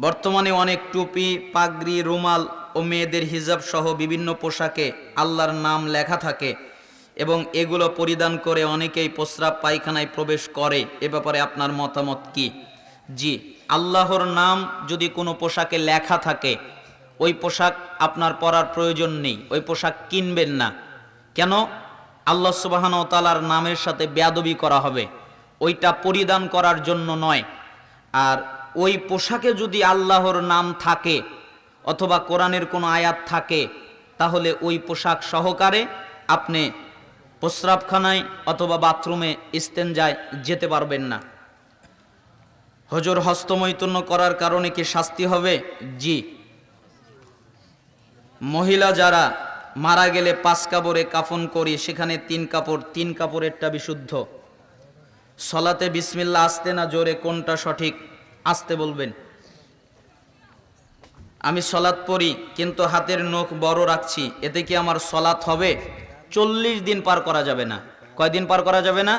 বর্তমানে অনেক টুপি, পাগড়ি, রুমাল ও মেয়েদের হিজাব সহ বিভিন্ন পোশাকে আল্লাহর নাম লেখা থাকে এবং এগুলো পরিধান করে অনেকেই প্রস্রাব পায়খানায় প্রবেশ করে। এ ব্যাপারে আপনার মতামত কি? জি, আল্লাহর নাম যদি কোনো পোশাকে লেখা থাকে, ওই পোশাক আপনার পরার প্রয়োজন নেই, ওই পোশাক কিনবেন না। কেন? আল্লাহ সুবাহান তালার নামের সাথে বেয়াদবি করা হবে। ওইটা পরিধান করার জন্য নয়। আর ওই পোশাকে যদি আল্লাহর নাম থাকে অথবা কোরআনের কোনো আয়াত থাকে, তাহলে ওই পোশাক সহকারে আপনি প্রস্রাবখানায় অথবা বাথরুমে ইস্তেঞ্জায় যেতে পারবেন না। হজর হস্তমৈতন্য করার কারণে কি শাস্তি হবে? জি। মহিলা যারা মারা গেলে পাঁচ কাপড়ে কাফন করি, সেখানে তিন কাপড়, তিন কাপড়েরটা বিশুদ্ধ। সলাতে বিসমিল্লা আসতে না জোরে কোনটা সঠিক? আসতে বলবেন। আমি সলাৎ পড়ি, কিন্তু হাতের নখ বড় রাখছি, এতে কি আমার সলাৎ হবে? চল্লিশ দিন পার করা যাবে না। কয়দিন পার করা যাবে না?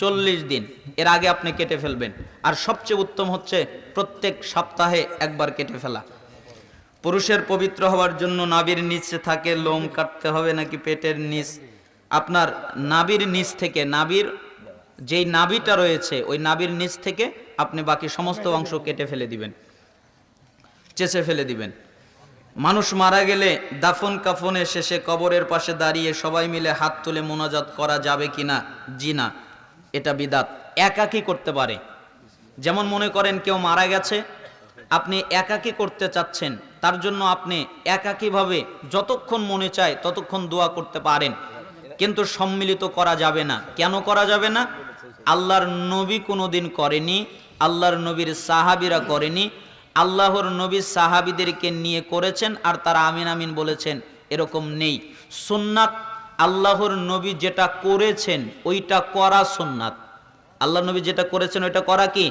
চল্লিশ দিন। এর আগে আপনি কেটে ফেলবেন। আর সবচেয়ে উত্তম হচ্ছে প্রত্যেক সপ্তাহে একবার কেটে ফেলা। পুরুষের পবিত্র হওয়ার জন্য নাবির নিচে থাকে লোম কাটতে হবে নাকি পেটের নিচ? আপনার নাবির নিচ থেকে নাবির যেই নাবিটা রয়েছে, ওই নাবির নিচ থেকে আপনি বাকি সমস্ত অংশ কেটে ফেলে দিবেন, চেঁচে ফেলে দিবেন। মানুষ মারা গেলে দাফন কাফনে শেষে কবরের পাশে দাঁড়িয়ে সবাই মিলে হাত তুলে মোনাজাত করা যাবে কিনা জি না, এটা বিদাত। একাকি করতে পারে। যেমন মনে করেন কেউ মারা গেছে, আপনি একাকি করতে চাচ্ছেন, তার জন্য আপনি একাকিভাবে যতক্ষণ মনে চায় ততক্ষণ দোয়া করতে পারেন। কিন্তু সম্মিলিত করা যাবে না। কেন করা যাবে না? আল্লাহর নবী কোনোদিন করেনি আল্লাহর নবীর সাহাবিরা করেনি। আল্লাহর নবী সাহাবিদেরকে নিয়ে করেছেন আর তারা আমিন আমিন বলেছেন, এরকম নেই। সুন্নাত, আল্লাহর নবী যেটা করেছেন, ওইটা করা সুন্নাত। আল্লাহ নবী যেটা করেছেন, ওইটা করা কি?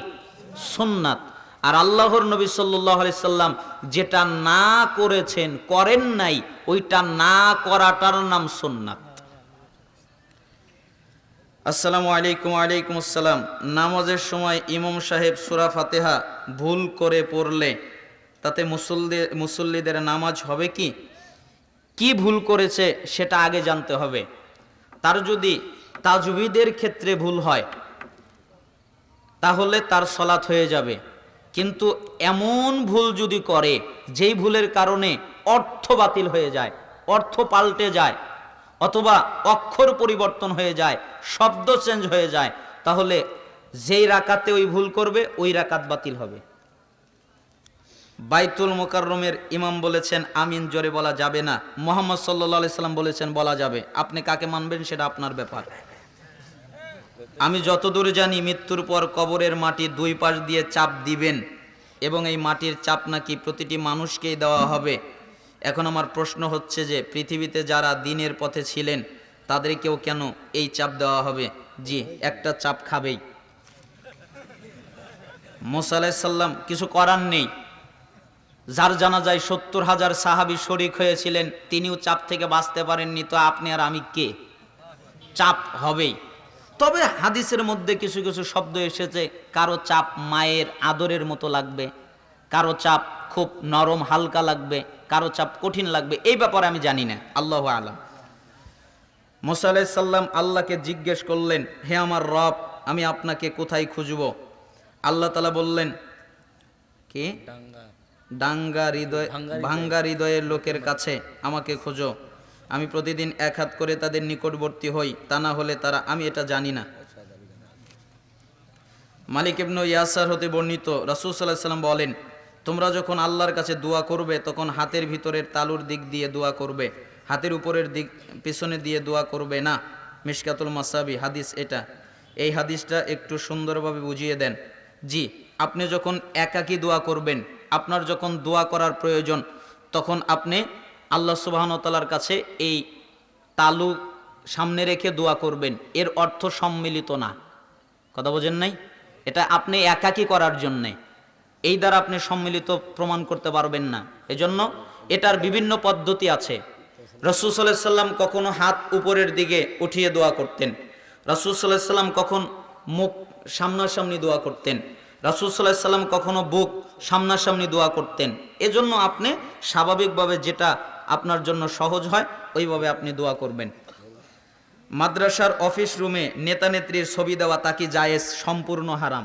সুন্নাত। আর আল্লাহর নবী সাল্লাহ সাল্লাম যেটা না করেছেন, করেন নাই, ওইটা না করাটার নাম সুন্নাত। আসসালামু আলাইকুম আলাইকুম আসসালাম। নামাজের সময় ইমাম সাহেব সুরা ফাতেহা ভুল করে পড়লে তাতে মুসল্লি, মুসল্লিদের নামাজ হবে কি? কি ভুল করেছে সেটা আগে জানতে হবে। তার যদি তাজবিদের ক্ষেত্রে ভুল হয়, তাহলে তার সলাৎ হয়ে যাবে। কিন্তু এমন ভুল যদি করে, যেই ভুলের কারণে অর্থ বাতিল হয়ে যায়, অর্থ পাল্টে যায় অথবা অক্ষর পরিবর্তন হয়ে যায়, শব্দ চেঞ্জ হয়ে যায়, তাহলে যেই রাকাতে ওই ভুল করবে, ওই রাকাত বাতিল হবে। বাইতুল মোকাররমের ইমাম বলেছেন, আমিন জোরে বলা যাবে না। মোহাম্মদ সাল্লা সাল্লাম বলেছেন, বলা যাবে। আপনি কাকে মানবেন সেটা আপনার ব্যাপার। আমি যতদূর জানি, মৃত্যুর পর কবরের মাটি দুই পাশ দিয়ে চাপ দিবেন, এবং এই মাটির চাপ নাকি প্রতিটি মানুষকেই দেওয়া হবে। এখন আমার প্রশ্ন হচ্ছে যে, পৃথিবীতে যারা দিনের পথে ছিলেন, তাদেরকেও কেন এই চাপ দেওয়া হবে? জি, একটা চাপ খাবেই। মোসা আলাইসাল্লাম কিছু করার নেই। যার জানা যায় সত্তর হাজার সাহাবি শরিক হয়েছিলেন, তিনিও চাপ থেকে বাঁচতে পারেননি, তো আপনি আর আমি কে? চাপ হবেই। তবে হাদিসের মধ্যে কিছু কিছু শব্দ এসেছে, কারও চাপ মায়ের আদরের মতো লাগবে, কারও চাপ খুব নরম, হালকা লাগবে কারও চাপ কঠিন লাগবে এই ব্যাপারে আমি জানি না। আল্লাহ আলাম। মোসা আলাইসাল্লাম আল্লাহকে জিজ্ঞেস করলেন হে আমার রব আমি আপনাকে কোথায় খুঁজব? আল্লাহ তালা বললেন কি? ডাঙ্গা। হৃদয় ভাঙ্গা হৃদয়ের লোকের কাছে আমাকে খোঁজো। আমি প্রতিদিন এক হাত করে তাদের নিকটবর্তী হই তা না হলে তারা আমি এটা জানি না। মালিক ইবনু ইয়াসার হতে বর্ণিত রাসূল আলাইহি সাল্লাম বলেন তোমরা যখন আল্লাহর কাছে দোয়া করবে, তখন হাতের ভিতরের তালুর দিক দিয়ে দোয়া করবে। হাতের উপরের দিক, পিছনে দিয়ে দোয়া করবে না। মিশকাতুল মাসাবি, হাদিস এটা। এই হাদিসটা একটু সুন্দরভাবে বুঝিয়ে দেন। জি, আপনি যখন একাকী দোয়া করবেন, আপনার যখন দোয়া করার প্রয়োজন, তখন আপনি আল্লাহ সুবাহনতালার কাছে এই তালু সামনে রেখে দোয়া করবেন। এর অর্থ সম্মিলিত না। কথা বোঝেন নাই? এটা আপনি একাকী করার জন্যে। এই দ্বারা আপনি সম্মিলিত প্রমাণ করতে পারবেন না। এজন্য এটার বিভিন্ন পদ্ধতি আছে। রসুল সাল্লাহ সাল্লাম কখনো হাত উপরের দিকে উঠিয়ে দোয়া করতেন। রসুল সাল্লাহ সাল্লাম কখন মুখ সামনাসামনি দোয়া করতেন। রাসুল সাল্লাহ সাল্লাম কখনো বুক সামনাসামনি দোয়া করতেন। এজন্য আপনি স্বাভাবিকভাবে যেটা আপনার জন্য সহজ হয়, ওইভাবে আপনি দোয়া করবেন। মাদ্রাসার অফিস রুমে নেতা নেত্রীর ছবি দেওয়া তাকে জায়েজ? সম্পূর্ণ হারাম।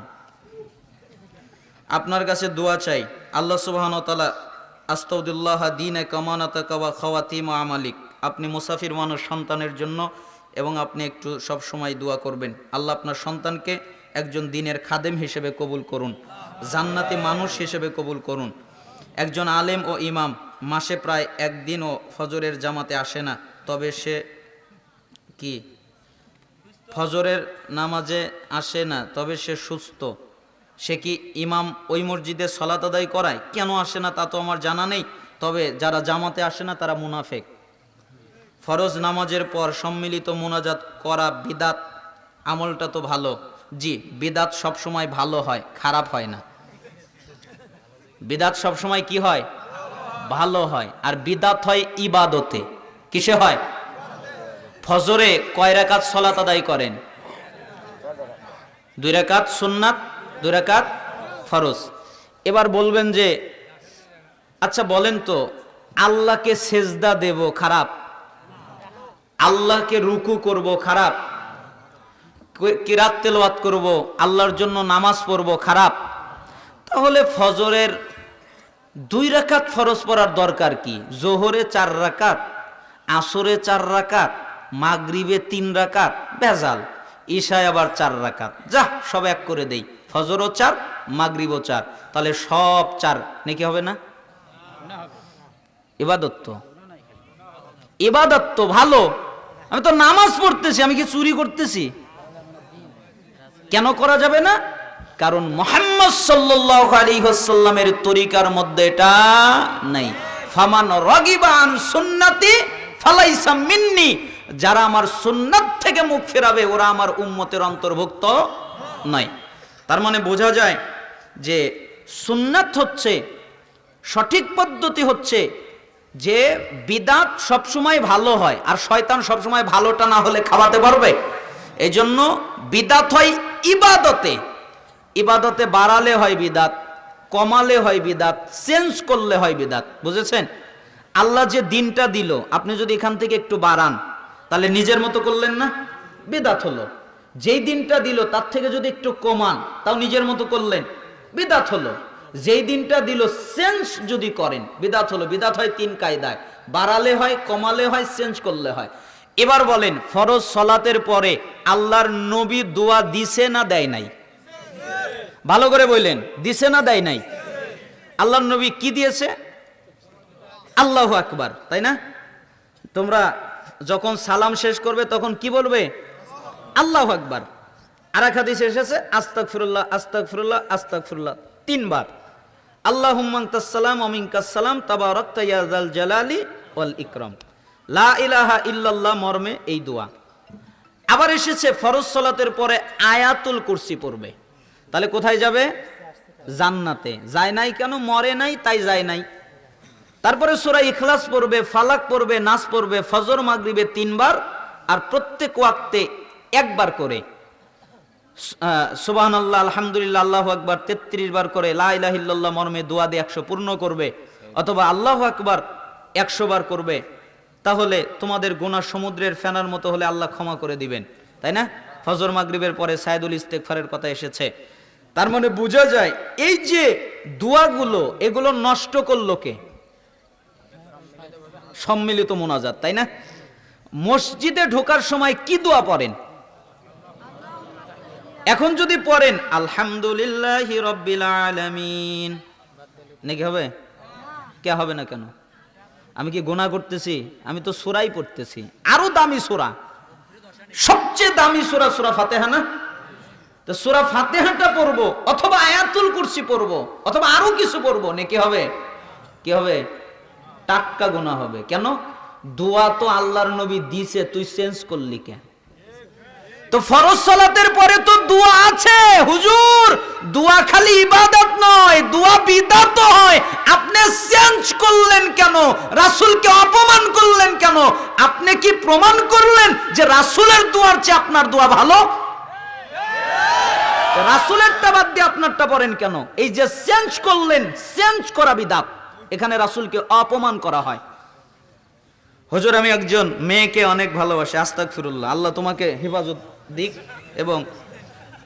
আপনার কাছে দোয়া চাই। আল্লাহ সুবাহন তালা আস্তউদুল্লাহ দিন কামানাতা কাওয়া খাওয়াতিম আমালিক। আপনি মুসাফির মানুষ সন্তানের জন্য এবং আপনি একটু সব সময় দোয়া করবেন। আল্লাহ আপনার সন্তানকে একজন দিনের খাদেম হিসেবে কবুল করুন, জান্নাতি মানুষ হিসেবে কবুল করুন। একজন আলেম ও ইমাম মাসে প্রায় একদিন ও ফজরের জামাতে আসে না, তবে সে কি? ফজরের নামাজে আসে না, তবে সে সুস্থ। সে কি ইমাম ওই মসজিদে সলাত আদায় করায়? কেন আসে না তা তো আমার জানা নেই। তবে যারা জামাতে আসে না, তারা মুনাফেক। ফরজ নামাজের পর সম্মিলিত মোনাজাত করা বিদাত আমলটা তো ভালো। জি, বিদাত সবসময় ভালো হয়, খারাপ হয় না। বিদাত সবসময় কি হয়? ভালো হয়। আর বিদাত হয় ইবাদতে। কিসে হয়? ফজরে কয় রাকাত সলাত আদায় করেন? দুই রাকাত সুন্নাত দুই রাকাত ফরজ। এবার বলবেন যে আচ্ছা বলেন তো, আল্লাহকে সেজদা দেব খারাপ? আল্লাহকে রুকু করব খারাপ? কিরাত তেলাওয়াত করব? আল্লাহর জন্য নামাজ পড়ব খারাপ? তাহলে ফজরের দুই রাকাত ফরজ পড়ার দরকার কি? জোহরে চার রাকাত, আসরে চার রাকাত, মাগরিবে তিন রাকাত বেজাল ঈশায় আবার চার রাকাত। যা সব এক করে দেই। ফজরও চার, মাগরিবও চার। তাহলে সব চার নাকি হবে না? ইবাদত। তো ইবাদত তো ভালো। আমি তো নামাজ পড়তেছি, আমি কি চুরি করতেছি? কেন করা যাবে না? কারণ মোহাম্মদ সাল্লাহ আলী হাসাল্লামের তরিকার মধ্যে এটা নাই। ফামান রগিবান সুন্নাতি ফালাইসা মিন্নি। যারা আমার সুন্নাত থেকে মুখ ফেরাবে, ওরা আমার উম্মতের অন্তর্ভুক্ত নয়। তার মানে বোঝা যায় যে সুন্নাত হচ্ছে, সঠিক পদ্ধতি হচ্ছে যে বিদাত সবসময় ভালো হয় আর শয়তান সবসময় ভালোটা না হলে খাওয়াতে পারবে। এই জন্য বিদাত হয় ইবাদতে। ইবাদতে বাড়ালে হয় বিদাত, কমালে হয় বিদাত, চেঞ্জ করলে হয় বিদাত। বুঝেছেন? আল্লাহ যে দিনটা দিল, আপনি যদি এখান থেকে একটু বাড়ান, তাহলে নিজের মতো করলেন না? বিদাত হলো। যেই দিনটা দিল, তার থেকে যদি একটু কমান, তাও নিজের মতো করলেন, বিদাত হলো। যেই দিনটা দিল চেঞ্জ যদি করেন, বিদাত হলো। বিদাত হয় তিন কায়দায়। বাড়ালে হয়, কমালে হয় চেঞ্জ করলে হয়। এবার বলেন, ফরজ সলাতের পরে আল্লাহর নবী দোয়া দিছে না দেয় নাই? ভালো করে বললেন, দিছে না দেয় নাই? আল্লাহর নবী কি দিয়েছে? আল্লাহ আকবার, তাই না? তোমরা যখন সালাম শেষ করবে, তখন কি বলবে? আল্লাহ আকবার। আর এক হাদিস এসেছে আস্তাক ফিরুল্লাহ আস্তাক ফিরুল্লাহ আস্তাক ফিরুল্লাহ তিনবার আল্লাহ হুম্মাংতাসালাম অমিনকাসালাম তাবারক তাইয়াজাল জালালি ওয়াল ইকরাম। লা ইলাহা ইল্লাল্লাহ মর্মে এই দোয়া। আবার এসেছে, ফরজ সলাতের পরে আয়াতুল কুরসি পড়বে। তাহলে কোথায় যাবে? জান্নাতে। যায় নাই কেন? মরে নাই, তাই যায় নাই। তারপরে সুরা ইখলাস পড়বে, ফালাক পড়বে নাচ পড়বে, ফজর, মাগরিবে তিনবার, আর প্রত্যেক ওয়াক্তে একবার করে। সুবাহান আল্লাহ আলহামদুলিল্লাহ, আল্লাহ আকবার, তেত্রিশ বার করে লাহিল্লাহ মর্মে দোয়া দিয়ে একশো পূর্ণ করবে, অথবা আল্লাহ আকবার একশো বার করবে, তাহলে তোমাদের গোনা সমুদ্রের ফেনার মতো হলে আল্লাহ ক্ষমা করে দিবেন, তাই না? ফজর মাগরিবের পরে সাইদুল ইস্তেকফারের কথা এসেছে। তার মানে বোঝা যায়, এই যে দোয়াগুলো, এগুলো নষ্ট করল কে? সম্মিলিত মোনাজাত, তাই না? মসজিদে ঢোকার সময় কি দোয়া পড়েন? এখন যদি পড়েন, আলহামদুলিল্লাহ রব্বিল আলামিন নাকি হবে? কে হবে না কেন? আমি কি গোনা করতেছি? আমি তো সুরাই পড়তেছি। আরও দামি সুরা। সবচেয়ে দামি সুরা সুরা ফাতেহা না? তো সুরা ফাতেহাটা পড়ব, অথবা আয়াতুল কুরসি পড়ব, অথবা আরও কিছু পড়ব নাকি হবে? কি হবে? টাক্কা গোনা হবে। কেন? দোয়া তো আল্লাহর নবী দিছে, তুই চেঞ্জ করলি কেন তো ফরজ সালাতের পরে তো দোয়া আছে, হুজুর। দোয়া খালি ইবাদত নয়, দোয়া বিদাত হয়। আপনি চেঞ্জ করলেন কেন? রাসূলকে অপমান করলেন কেন? আপনি কি প্রমাণ করলেন যে রাসূলের দোয়ার চেয়ে আপনার দোয়া ভালো? রাসুলেরটা বাদ দিয়ে আপনারটা পড়েন কেন? এই যে চেঞ্জ করলেন চেঞ্জ করা বিদাত। এখানে রাসুলকে অপমান করা হয়। হজুর, আমি একজন মেয়েকে অনেক ভালোবাসি আস্তাক ফিরুল্লাহ আল্লাহ তোমাকে হেফাজত দিক এবং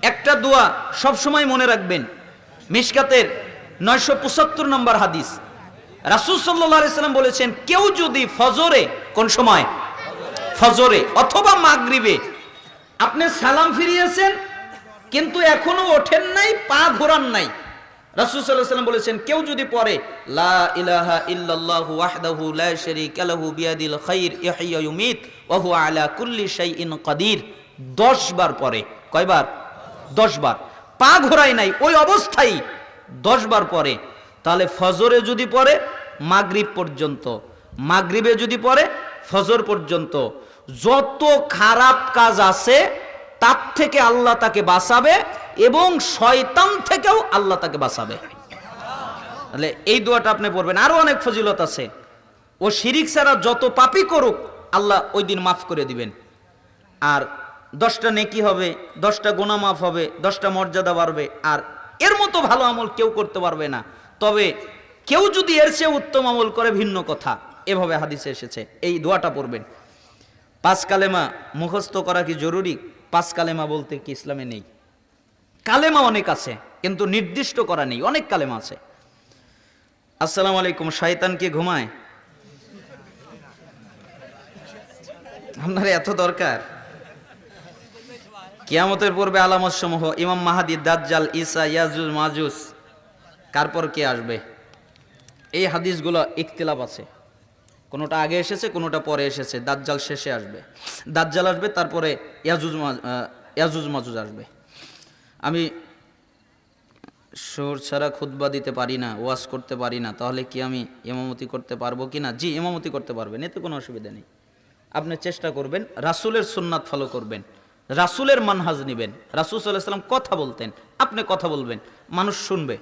একটা দোয়া সবসময় মনে রাখবেন। মিশকাতের নয়শো পঁচাত্তর নম্বর হাদিস। রাসুল সাল্লাম বলেছেন, কেউ যদি ফজরে কোন সময়? ফজরে অথবা মাগরিবে। আপনি সালাম ফিরিয়েছেন, কিন্তু এখনও ওঠেন নাই, পা ঘোরান নাই। রাসূল আলাইহি বলেছেন, কেউ যদি পড়ে, লা ইলাহা লা বিয়াদিল 10 বার পড়ে কয়বার? 10 বার। পা ঘোরায় নাই, ওই অবস্থায় 10 বার পড়ে তাহলে ফজরে যদি পরে, মাগরিব পর্যন্ত। মাগরিবে যদি পরে, ফজর পর্যন্ত। যত খারাপ কাজ আছে, তার থেকে আল্লাহ তাকে বাঁচাবে এবং শয়তান থেকেও আল্লাহ তাকে বাঁচাবে। তাহলে এই দোয়াটা আপনি পড়বেন। আরও অনেক ফজিলত আছে। ও শিরিক ছাড়া যত পাপই করুক, আল্লাহ ওই দিন মাফ করে দিবেন। আর দশটা নেকি হবে, দশটা গোনা মাফ হবে, দশটা মর্যাদা বাড়বে। আর এর মতো ভালো আমল কেউ করতে পারবে না। তবে কেউ যদি এর চেয়ে উত্তম আমল করে, ভিন্ন কথা। এভাবে হাদিসে এসেছে। এই দোয়াটা পড়বেন। পাঁচ কালেমা মুখস্থ করা কি জরুরি? পাঁচ কালেমা বলতে কি ইসলামে নেই? কালেমা অনেক আছে, কিন্তু নির্দিষ্ট করা নেই। অনেক কালেমা আছে। আসসালামু আলাইকুম, শয়তান ঘুমায়? আপনার এত দরকার। কিয়ামতের পূর্বে আলামত সমূহ ইমাম মাহাদি, দাজ্জাল, ঈসা, ইয়াজুজ মাজুস কার পর কে আসবে? এই হাদিসগুলো ইখতিলাফ আছে। কোনোটা আগে এসেছে, কোনোটা পরে এসেছে, দাজ্জাল শেষে আসবে। দাজ্জাল আসবে, তারপরে ইয়াজুজ ইয়াজুজ মাজুজ আসবে। আমি সুর ছাড়া খুতবা দিতে পারি না, ওয়াজ করতে পারি না, তাহলে কি আমি ইমামতি করতে পারব কি না? জি, ইমামতি করতে পারবেন, এতে কোনো অসুবিধা নেই। আপনি চেষ্টা করবেন, রাসুলের সুন্নাত ফলো করবেন। রাসুলের মানহাজ নিবেন। রাসুল সাল্লাহ সাল্লাম কথা বলতেন। আপনি কথা বলবেন মানুষ শুনবে।